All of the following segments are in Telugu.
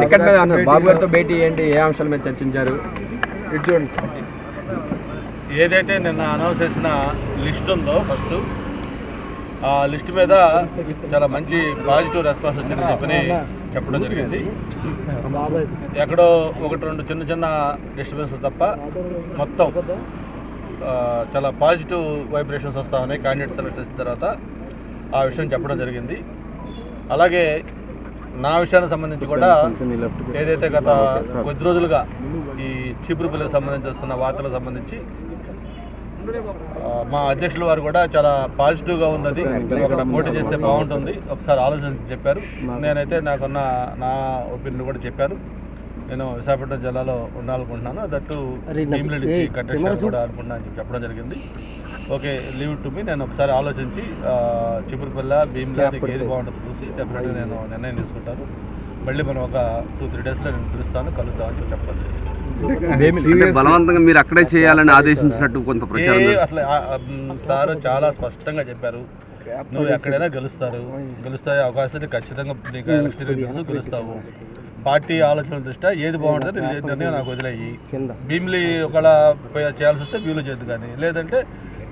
టికెట్ మీద అన్నారు. బాబు గారితో భేటీ ఏంటి? ఏ అంశాల మీద చర్చించారు. ఏదైతే నిన్న అనౌన్స్ చేసిన లిస్ట్ ఉందో ఫస్ట్ ఆ లిస్ట్ మీద చాలా మంచి పాజిటివ్ రెస్పాన్స్ వచ్చిందని చెప్పని చెప్పడం జరిగింది. ఎక్కడో ఒకటి రెండు చిన్న చిన్న డిస్టర్బెన్స్ తప్ప మొత్తం చాలా పాజిటివ్ వైబ్రేషన్స్ వస్తా ఉన్నాయి క్యాండిడేట్ సెలెక్ట్ చేసిన తర్వాత ఆ విషయం చెప్పడం జరిగింది. అలాగే నా విషయానికి సంబంధించి కూడా ఏదైతే గత కొద్ది రోజులుగా ఈ చీపురుపల్లికి సంబంధించి వస్తున్న వార్తలకు సంబంధించి మా అధ్యక్షుల వారు కూడా చాలా పాజిటివ్గా ఉంది అక్కడ పోటీ చేస్తే బాగుంటుంది. ఒకసారి ఆలోచించి చెప్పారు. నేనైతే నాకున్న నా ఒపీనియన్ కూడా చెప్పాను. నేను విశాఖపట్నం జిల్లాలో ఉండాలనుకుంటున్నాను. దట్టు కంటెస్ట్ కూడా అనుకుంటున్నాను అని చెప్పి చెప్పడం జరిగింది. ఓకే లీవ్ టు మీ నేను ఒకసారి ఆలోచించి చిపురుపల్ల భీమిలా ఏది బాగుంటుందో చూసి డెఫినెట్గా నేను నిర్ణయం తీసుకుంటాను. మళ్ళీ మనం ఒక టూ త్రీ డేస్లో నేను పిలుస్తాను కలుద్దామని చెప్పి చెప్పడం జరిగింది అంటే బలవంతంగా మీరు అక్కడే చేయాలని ఆదేశించినట్టు కొంత ప్రచారం అసలు సార్ చాలా స్పష్టంగా చెప్పారు. నువ్వు ఎక్కడైనా గెలుస్తారు. గెలుస్తాయి అవకాశాన్ని ఖచ్చితంగా నీకు ఎలక్షన్ తెలుసు గెలుస్తావు. పార్టీ ఆలోచన దృష్ట్యా ఏది బాగుంటుందో నిర్ణయం నాకు వదిలేయి. భీమిలి ఒకవేళ పోయి చేయాల్సి వస్తే భీములు చేద్దు కానీ లేదంటే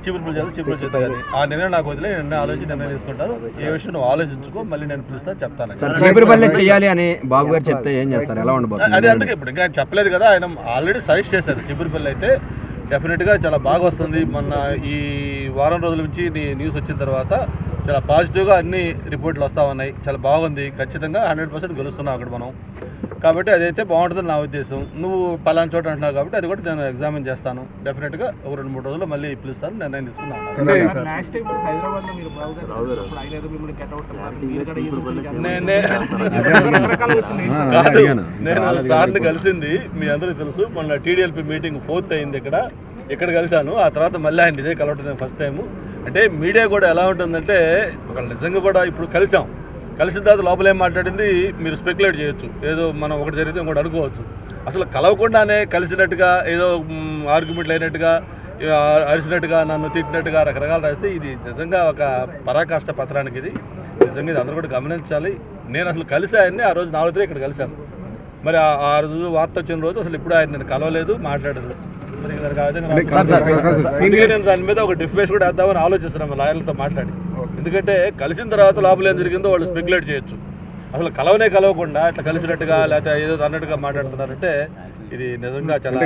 చిపురుపులు చేయాలి చిపురులు చేద్దు కానీ ఆ నిర్ణయం నాకు వదిలే నిర్ణయం ఆలోచించి నిర్ణయం తీసుకుంటాను. ఏ విషయం నువ్వు ఆలోచించుకో మళ్ళీ నేను పిలుస్తాను చెప్తాను. సార్ చీపురుపల్లి చేయాలి అని బాబు గారు చెప్తే ఏం చేస్తారు? ఎలా అది ఉండబోతుంది అందుకే ఇప్పుడు ఇంకా ఆయన చెప్పలేదు కదా ఆయన ఆల్రెడీ సజెస్ట్ చేశారు. చిపురుపల్లి అయితే డెఫినెట్గా చాలా బాగా వస్తుంది. మొన్న ఈ వారం రోజుల నుంచి న్యూస్ వచ్చిన తర్వాత చాలా పాజిటివ్గా అన్ని రిపోర్ట్లు వస్తూ ఉన్నాయి. చాలా బాగుంది. ఖచ్చితంగా హండ్రెడ్ పర్సెంట్ గెలుస్తున్నావు అక్కడ మనం. కాబట్టి అదైతే బాగుంటుందని నా ఉద్దేశం. నువ్వు పలానా చోట అంటున్నావు కాబట్టి అది కూడా నేను ఎగ్జామిన్ చేస్తాను. డెఫినెట్గా ఒక రెండు మూడు రోజుల్లో మళ్ళీ పిలుస్తాను నిర్ణయం తీసుకున్నాను. నేనే సార్ని కలిసింది మీ అందరికీ తెలుసు. మొన్న టీడీఎల్పీ మీటింగ్ ఫోర్త్ అయింది ఇక్కడ. ఇక్కడ కలిశాను. ఆ తర్వాత మళ్ళీ ఆయన ఇదే కలవటం ఫస్ట్ టైం అంటే మీడియా కూడా ఎలా ఉంటుందంటే ఒక నిజంగా కూడా ఇప్పుడు కలిసాం. కలిసిన తర్వాత లోపల ఏం మాట్లాడింది? మీరు స్పెక్యులేట్ చేయొచ్చు. ఏదో మనం ఒకటి జరిగితే ఇంకోటి అనుకోవచ్చు. అసలు కలవకుండానే కలిసినట్టుగా ఏదో ఆర్గ్యుమెంట్లు అయినట్టుగా అరిసినట్టుగా నన్ను తిట్టినట్టుగా రకరకాలు రాస్తే ఇది నిజంగా ఒక పరాకాష్ట పత్రానికి ఇది. నిజంగా ఇది అందరూ కూడా గమనించాలి. నేను అసలు కలిసి ఆయన్ని ఆ రోజు నాలుగు ఇక్కడ కలిశాను. మరి ఆ- ఆ రోజు వార్త వచ్చిన రోజు అసలు ఇప్పుడు ఆయన నేను కలవలేదు మాట్లాడలేదు. దాని మీద ఒక డిఫెన్స్ కూడా వేద్దామని ఆలోచిస్తున్నాను లాయర్లతో మాట్లాడి. ఎందుకంటే కలిసిన తర్వాత లోపల ఏం జరిగిందో వాళ్ళు స్పెక్యులేట్ చేయొచ్చు. అసలు కలవనే కలవకుండా ఇట్లా కలిసినట్టుగా లేకపోతే ఏదో అన్నట్టుగా మాట్లాడుతున్నారంటే ఇది నిజంగా చాలా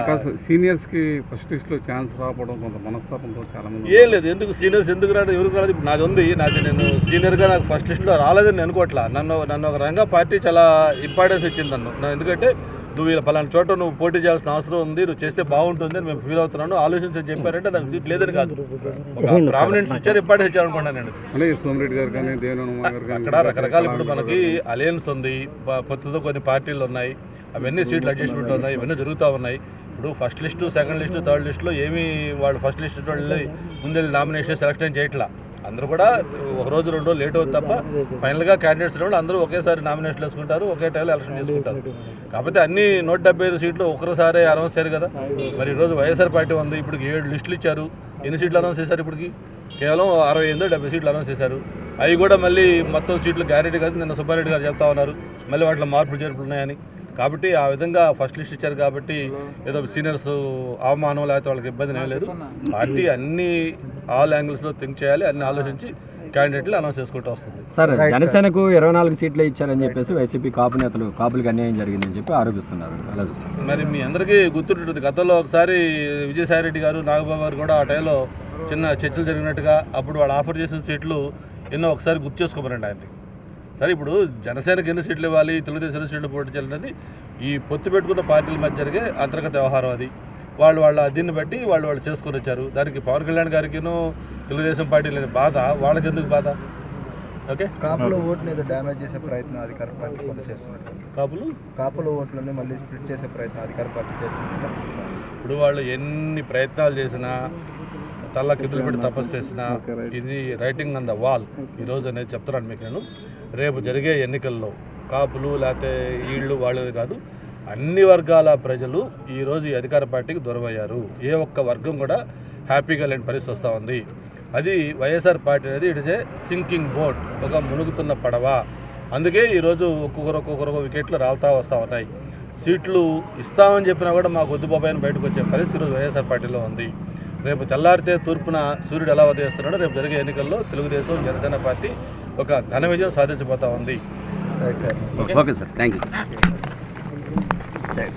సీనియర్స్కి ఫస్ట్ లిస్ట్లో ఛాన్స్ రావడం కొంత మనస్తాపంతో చాలా మంది ఏం లేదు ఎందుకు సీనియర్స్ ఎందుకు ఎవరికి రాదు ఇప్పుడు నాది ఉంది నాకు నేను సీనియర్గా నాకు ఫస్ట్ లిస్ట్లో రాలేదని నేను అనుకోవట్లా. నన్ను నన్ను ఒక రంగా పార్టీ చాలా ఇంపార్టెన్స్ ఇచ్చింది నన్ను. ఎందుకంటే నువ్వు ఇలా పలానా చోట నువ్వు పోటీ చేయాల్సిన అవసరం ఉంది నువ్వు చేస్తే బాగుంటుంది అని మేము ఫీల్ అవుతున్నాను. ఆలోచించి చెప్పారంటే దానికి సీట్ లేదని కాదు. ఒక ప్రామినెన్స్ ఇచ్చారు ఇంపార్టెన్స్ అనుకున్నాను నేను. అక్కడ రకరకాల ఇప్పుడు మనకి అలయన్స్ ఉంది పొత్తుతో కొన్ని పార్టీలు ఉన్నాయి అవన్నీ సీట్లు అడ్జస్ట్మెంట్ ఉన్నాయి ఇవన్నీ జరుగుతూ ఉన్నాయి. ఇప్పుడు first list second list third లిస్టులో ఏమీ వాళ్ళు ఫస్ట్ లిస్ట్ వాళ్ళు ముందు నామినేషన్ సెలెక్షన్ చేయట్లా. అందరూ కూడా ఒక రోజు రెండు రోజులు లేట్ అవుతుంది తప్ప ఫైనల్గా క్యాండిడేట్స్ వాళ్ళు అందరూ ఒకేసారి నామినేషన్ వేసుకుంటారు ఒకే టైంలో ఎలక్షన్ చేసుకుంటారు. కాకపోతే అన్ని నూట డెబ్బై ఐదు సీట్లు ఒకసారి అనౌన్స్ చేశారు కదా. మరి ఈరోజు వైఎస్ఆర్ పార్టీ ఉంది ఇప్పుడు ఏడు లిస్టులు ఇచ్చారు. ఎన్ని సీట్లు అనౌన్స్ చేశారు ఇప్పటికి? కేవలం అరవై ఎనిమిదో డెబ్బై సీట్లు అనౌన్స్ చేశారు. అవి కూడా మళ్ళీ మొత్తం సీట్లు గ్యారెంటీ కాదు నిన్న సుబ్బారెడ్డి గారు చెప్తా ఉన్నారు. మళ్ళీ వాటిలో మార్పులు చేర్పులు ఉన్నాయని కాబట్టి ఆ విధంగా ఫస్ట్ లిస్ట్ ఇచ్చారు కాబట్టి ఏదో సీనియర్స్ అవమానం లేకపోతే వాళ్ళకి ఇబ్బంది ఏం లేదు. పార్టీ అన్ని ఆల్ యాంగిల్స్లో థింక్ చేయాలి అన్ని ఆలోచించి క్యాండిడేట్లు అనౌన్స్ చేసుకుంటూ వస్తుంది. సార్ జనసేనకు ఇరవై నాలుగు సీట్లే ఇచ్చారని చెప్పేసి వైసీపీ కాపు నేతలు కాపులకు అన్యాయం జరిగిందని చెప్పి ఆరోపిస్తున్నారు. మరి మీ అందరికీ గుర్తుంటుంది గతంలో ఒకసారి విజయసాయి రెడ్డి గారు నాగబాబు గారు కూడా ఆ టైంలో చిన్న చర్చలు జరిగినట్టుగా అప్పుడు వాళ్ళు ఆఫర్ చేసిన సీట్లు ఎన్నో ఒకసారి గుర్తు చేసుకోమనండి ఆయన్ని. సరే ఇప్పుడు జనసేనకి ఎన్ని సీట్లు ఇవ్వాలి తెలుగుదేశం ఎన్ని సీట్లు పోటీ చేయాలనేది ఈ పొత్తు పెట్టుకున్న పార్టీల మధ్య జరిగే అంతర్గత వ్యవహారం అది. వాళ్ళు వాళ్ళ దీన్ని బట్టి వాళ్ళు వాళ్ళు చేసుకొని వచ్చారు. దానికి పవన్ కళ్యాణ్ గారికిను తెలుగుదేశం పార్టీ లేని బాధ వాళ్ళకి ఎందుకు బాధ? ఓకే? కాపుల ఓట్ని ఏదో డ్యామేజ్ చేసే ప్రయత్నం అధికార పార్టీ కొంత చేస్తున్నట్టు. కాపులు? కాపుల ఓట్లని మళ్ళీ స్ప్లిట్ చేసే ప్రయత్నం అధికార పార్టీ చేస్తున్నట్టు కనిపిస్తుంది. ఇప్పుడు వాళ్ళు ఎన్ని ప్రయత్నాలు చేసినా తల్ల కిందలు పెట్టి తపస్సు చేసినా ఇది రైటింగ్ ఆన్ ద వాల్. ఈరోజు అనేది చెప్తున్నాను మీకు నేను. రేపు జరిగే ఎన్నికల్లో కాపులు లేకపోతే వీళ్ళు వాళ్ళది కాదు అన్ని వర్గాల ప్రజలు ఈరోజు ఈ అధికార పార్టీకి దూరం అయ్యారు ఏ ఒక్క వర్గం కూడా హ్యాపీగా లేని పరిస్థితి వస్తూ ఉంది. అది వైఎస్ఆర్ పార్టీ అనేది it is a sinking boat ఒక మునుగుతున్న పడవ. అందుకే ఈరోజు ఒక్కొక్కరు ఒక్కొక్కరు వికెట్లు రాలుతా వస్తూ ఉన్నాయి. సీట్లు ఇస్తామని చెప్పినా కూడా మాకు వద్దు బాబాయ్ అని బయటకు వచ్చే పరిస్థితి ఈరోజు వైఎస్ఆర్ పార్టీలో ఉంది. రేపు తెల్లారితే తూర్పున సూర్యుడు ఎలా ఉదయిస్తున్నాడో రేపు జరిగే ఎన్నికల్లో తెలుగుదేశం జనసేన పార్టీ ఒక ఘన విజయం సాధించబోతా ఉంది. Okay sir thank you it.